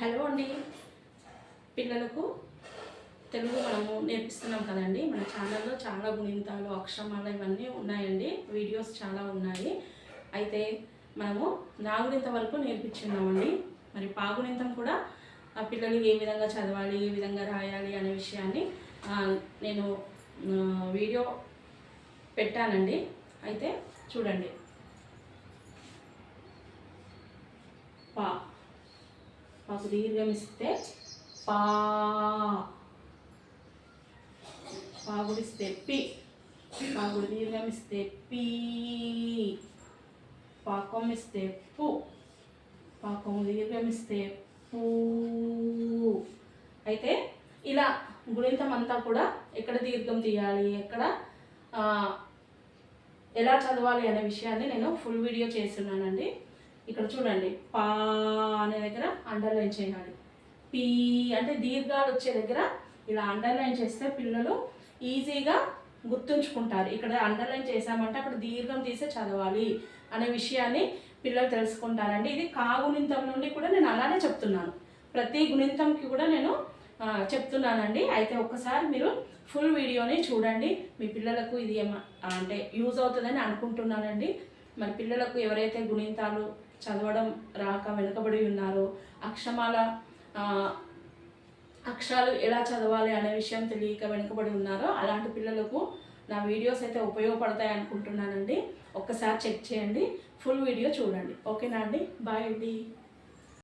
Hello అండి. పిల్లలకు తెలుగు మనము నేర్పిస్తున్నాం కదండి. మన ఛానల్లో చాలా గుణింతాలు అక్షరమాలు ఇవన్నీ ఉన్నాయండి. వీడియోస్ చాలా ఉన్నాయి. అయితే మనము నాగునింత వరకు నేర్పించున్నామండి మరి పాగునింతం కూడా ఆ పిల్లలు ఏ విధంగా చదవాలి ఏ విధంగా రాయాలి అనే విషయాన్ని నేను వీడియో పెట్టానండి. అయితే చూడండి. పా. పాకు దీర్ఘమిస్తే పా. పాగుడిస్తే పి. పాగుడు దీర్ఘమిస్తే పాకం ఇస్తే పు. పాకము దీర్ఘమిస్తే పూ. అయితే ఇలా గుణితం అంతా కూడా ఎక్కడ దీర్ఘం తీయాలి ఎక్కడ ఎలా చదవాలి అనే విషయాన్ని నేను ఫుల్ వీడియో చేస్తున్నానండి. ఇక్కడ చూడండి పా అనే దగ్గర అండర్లైన్ చేయాలి. పీ అంటే దీర్ఘాలు వచ్చే దగ్గర ఇలా అండర్లైన్ చేస్తే పిల్లలు ఈజీగా గుర్తుంచుకుంటారు. ఇక్కడ అండర్లైన్ చేసామంటే అక్కడ దీర్ఘం తీసే చదవాలి అనే విషయాన్ని పిల్లలు తెలుసుకుంటారండి. ఇది కాగుణింతం నుండి కూడా నేను అలానే చెప్తున్నాను. ప్రతి గుణింతంకి కూడా నేను చెప్తున్నానండి. అయితే ఒక్కసారి మీరు ఫుల్ వీడియోని చూడండి. మీ పిల్లలకు ఇది ఏమ అంటే యూజ్ అవుతుందని అనుకుంటున్నానండి. మరి పిల్లలకు ఎవరైతే గుణింతాలు చదవడం రాక వెనుకబడి ఉన్నారో. అక్షమాల అక్షరాలు ఎలా చదవాలి అనే విషయం తెలియక వెనుకబడి ఉన్నారో అలాంటి పిల్లలకు నా వీడియోస్ అయితే ఉపయోగపడతాయి అనుకుంటున్నానండి. ఒక్కసారి చెక్ చేయండి. ఫుల్ వీడియో చూడండి. ఓకేనా అండి? బాయ్ అండి.